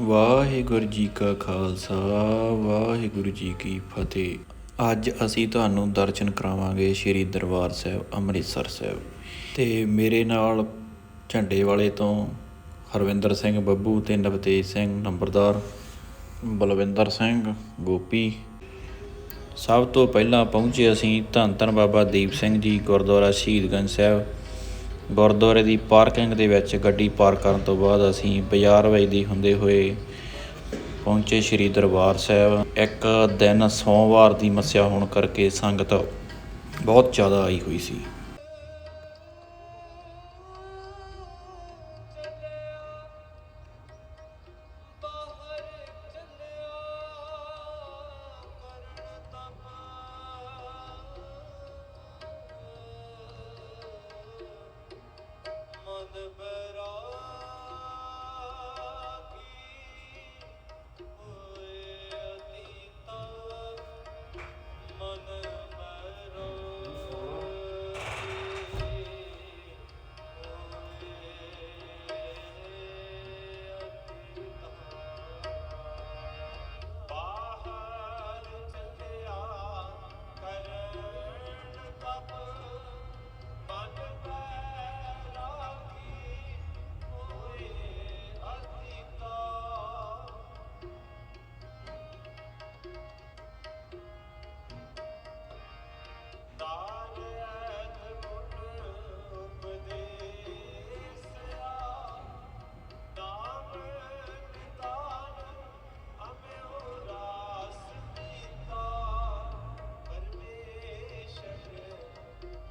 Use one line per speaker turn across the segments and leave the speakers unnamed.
ਵਾਹਿਗੁਰੂ ਜੀ ਕਾ ਖਾਲਸਾ, ਵਾਹਿਗੁਰੂ ਜੀ ਕੀ ਫਤਿਹ। ਅੱਜ ਅਸੀਂ ਤੁਹਾਨੂੰ ਦਰਸ਼ਨ ਕਰਾਵਾਂਗੇ ਸ੍ਰੀ ਦਰਬਾਰ ਸਾਹਿਬ, ਅੰਮ੍ਰਿਤਸਰ ਸਾਹਿਬ। ਤੇ ਮੇਰੇ ਨਾਲ ਝੰਡੇ ਵਾਲੇ ਤੋਂ ਹਰਵਿੰਦਰ ਸਿੰਘ ਬੱਬੂ ਤੇ ਨਵਤੇਜ ਸਿੰਘ ਨੰਬਰਦਾਰ ਬਲਵਿੰਦਰ ਸਿੰਘ ਗੋਪੀ। ਸਭ ਤੋਂ ਪਹਿਲਾਂ ਪਹੁੰਚੇ ਅਸੀਂ ਧੰਨ ਧੰਨ ਬਾਬਾ ਦੀਪ ਸਿੰਘ ਜੀ ਗੁਰਦੁਆਰਾ ਸ਼ਹੀਦਗੰਜ ਸਾਹਿਬ। ਗੁਰਦੁਆਰੇ ਦੀ ਪਾਰਕਿੰਗ ਦੇ ਵਿੱਚ ਗੱਡੀ ਪਾਰਕ ਕਰਨ ਤੋਂ ਬਾਅਦ ਅਸੀਂ ਬਾਜ਼ਾਰ ਵਜਦੀ ਹੁੰਦੇ ਹੋਏ ਪਹੁੰਚੇ ਸ੍ਰੀ ਦਰਬਾਰ ਸਾਹਿਬ। ਇੱਕ ਦਿਨ ਸੋਮਵਾਰ ਦੀ ਮੱਸਿਆ ਹੋਣ ਕਰਕੇ ਸੰਗਤ ਬਹੁਤ ਜ਼ਿਆਦਾ ਆਈ ਹੋਈ ਸੀ।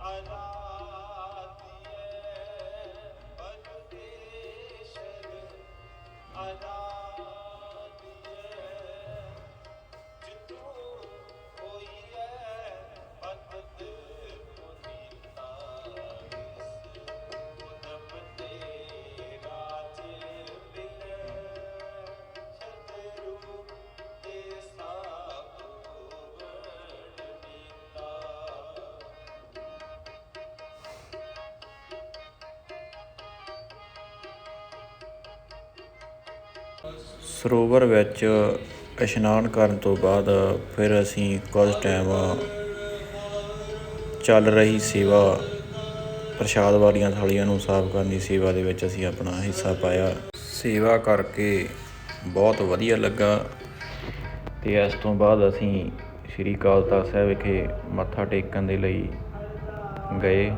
Allah.
ਸਰੋਵਰ ਵਿੱਚ ਇਸ਼ਨਾਨ ਕਰਨ ਤੋਂ ਬਾਅਦ ਫਿਰ ਅਸੀਂ ਕੁਝ ਟਾਈਮ ਚੱਲ ਰਹੀ ਸੇਵਾ ਪ੍ਰਸ਼ਾਦ ਵਾਲੀਆਂ ਥਾਲੀਆਂ ਨੂੰ ਸਾਫ਼ ਕਰਨ ਦੀ ਸੇਵਾ ਦੇ ਵਿੱਚ ਅਸੀਂ ਆਪਣਾ ਹਿੱਸਾ ਪਾਇਆ। ਸੇਵਾ ਕਰਕੇ ਬਹੁਤ ਵਧੀਆ ਲੱਗਾ ਤੇ ਇਸ ਤੋਂ ਬਾਅਦ ਅਸੀਂ ਸ੍ਰੀ ਅਕਾਲ ਤਖਤ ਸਾਹਿਬ ਵਿਖੇ ਮੱਥਾ ਟੇਕਣ ਦੇ ਲਈ ਗਏ।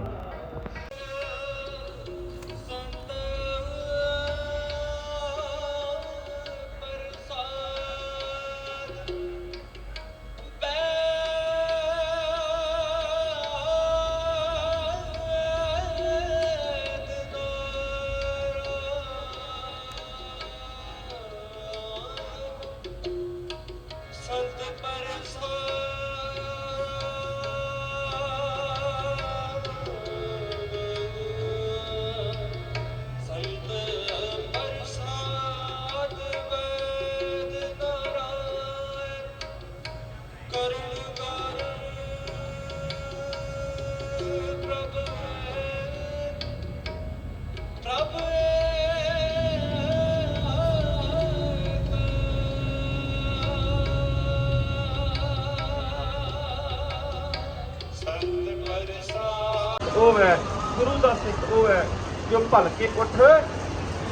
ਸਿੱਖ ਜੋ ਭਲ ਉੱਠ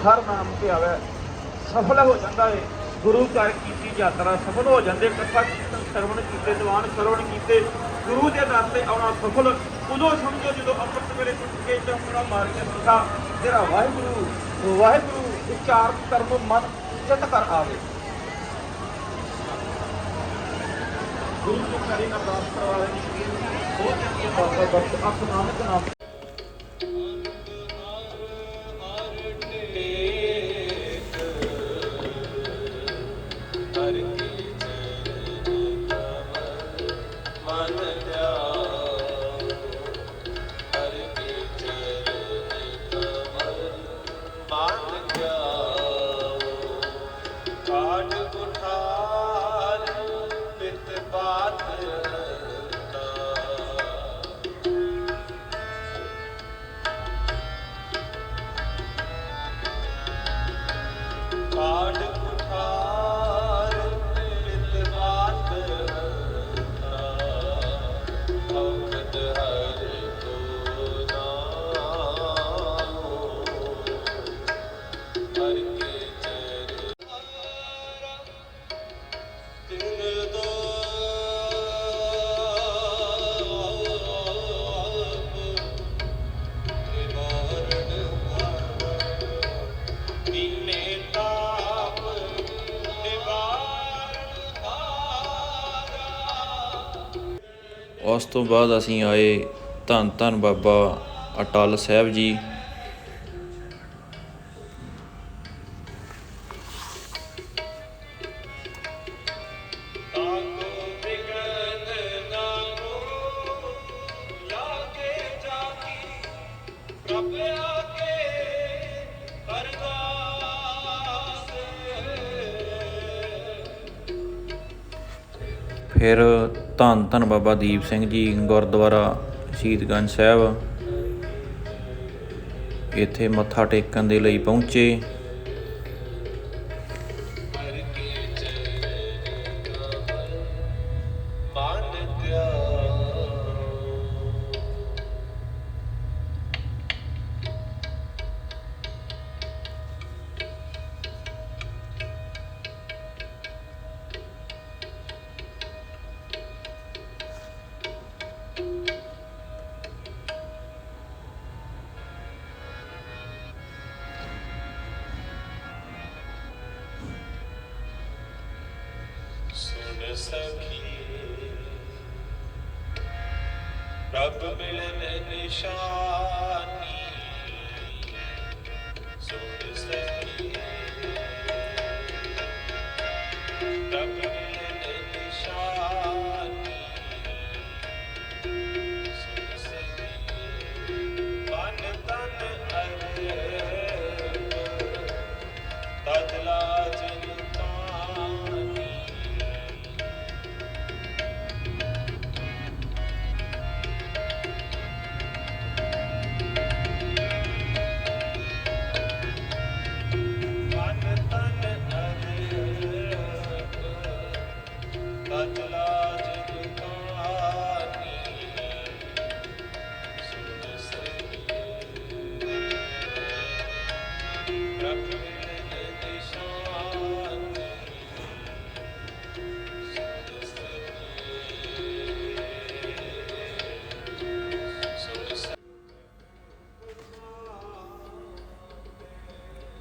ਹਰ ਨਾਮ ਤੇ ਆਵੇ। ਸਫਲ ਹੋ ਜਾਂਦਾ ਹੈ ਗੁਰੂ ਘਰ ਕੀਤੀ ਯਾਤਰਾ ਸਫਲ ਹੋ ਜਾਂਦੇ। ਕਥਾ ਕੀਰਤਨ, ਸਰਵਣ ਕੀਤੇ, ਦੀਵਾਨ ਸਰਵਣ ਕੀਤੇ। ਗੁਰੂ ਦੇ ਦਰ ਤੇ ਆਉਣਾ ਸਫਲ। ਉਦੋਂ ਸਮਝੋ ਜਦੋਂ ਅੰਮ੍ਰਿਤ ਵੇਲੇ ਉੱਠ ਕੇ ਚੌਂਕੜਾ ਮਾਰ ਕੇ ਸੁਖਾ ਤੇਰਾ ਵਾਹਿਗੁਰੂ ਵਾਹਿਗੁਰੂ ਉਚਾਰ ਕਰਮ ਮਨ ਚਿਤ ਕਰ ਆਵੇ। ਗੁਰੂ ਜੀ ਕਰੀ ਨਾ ਬਾਤ ਕਰਵਾਵੇ ਬਹੁਤ ਚੰਗੀ ਬਾਤ ਹੈ। ਬਸ ਆਪ ਨਾਮ
காடு ਉਸ ਤੋਂ ਬਾਅਦ ਅਸੀਂ ਆਏ ਧੰਨ ਧੰਨ ਬਾਬਾ ਅਟਲ ਸਾਹਿਬ ਜੀ। ਫਿਰ ਧੰਨ ਧੰਨ ਬਾਬਾ ਦੀਪ ਸਿੰਘ ਜੀ ਗੁਰਦੁਆਰਾ ਸ਼ਹੀਦਗੰਜ ਸਾਹਿਬ। ਇੱਥੇ ਮੱਥਾ ਟੇਕਣ ਦੇ ਲਈ ਪਹੁੰਚੇ।
रब मिलन निशानी सुन सजा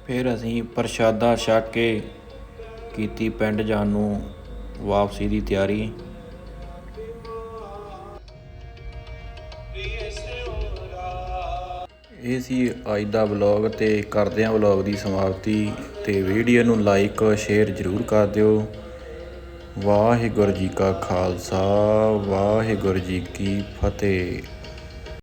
ਫਿਰ ਅਸੀਂ ਪ੍ਰਸ਼ਾਦਾ ਛਕ ਕੇ ਕੀਤੀ ਪਿੰਡ ਜਾਣ ਨੂੰ ਵਾਪਸੀ ਦੀ ਤਿਆਰੀ। ਇਹ ਸੀ ਅੱਜ ਦਾ ਵਲੌਗ ਤੇ ਕਰਦੇ ਹਾਂ ਵਲੌਗ ਦੀ ਸਮਾਪਤੀ। ਤੇ ਵੀਡੀਓ ਨੂੰ ਲਾਈਕ ਸ਼ੇਅਰ ਜ਼ਰੂਰ ਕਰ ਦਿਓ। ਵਾਹਿਗੁਰੂ ਜੀ ਕਾ ਖਾਲਸਾ, ਵਾਹਿਗੁਰੂ ਜੀ ਕੀ ਫਤਿਹ।